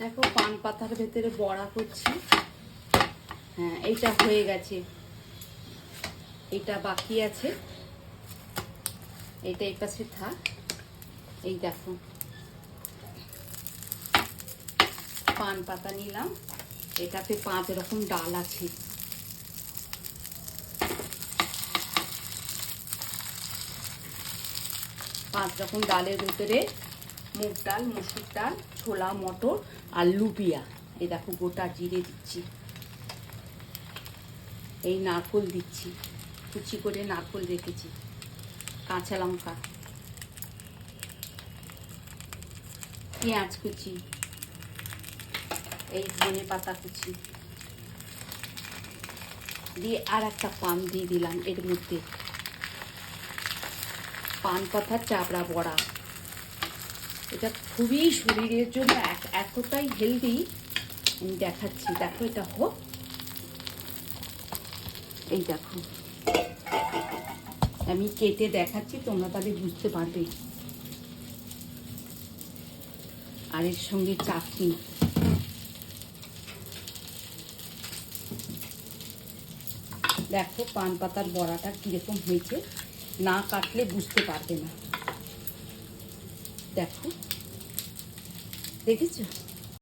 দেখো, পান পাতার ভেতরে বড়া করছি। হ্যাঁ এইটা হয়ে গেছে। এইটা বাকি আছে। এইটা এই পাশে থাক। এই দেখো। পান পাতা নিলাম। এটাতে পাঁচ রকম ডাল আছে। পাঁচ রকম ডালের ভিতরে মুগ ডাল, মসুর ডাল, ছোলা, মটর আর লুবিয়া এই দেখো গোটা জিরে দিচ্ছি। এই নারকোল দিচ্ছি। কুচি করে নারকোল রেখেছি। কাঁচা লঙ্কা। পেঁয়াজ কুচি। এই ধনে পাতা কুচি। দিয়ে আর একটা পান দিয়ে দিলাম এর মধ্যে। পান পাতার চাপড়া বড়া। এটা খুবই শরীরের জন্য এতটাই হেলদি আমি দেখাচ্ছি, দেখো এটা হোক। এই দেখো। আমি কেটে দেখাচ্ছি, তোমরা তাহলে বুঝতে পারবে। আর এর সঙ্গে চাটনি। দেখো, পান পাতার বড়াটা কীরকম হয়েছে, না কাটলে বুঝতে পারবে না। দেখো। দেখেছ?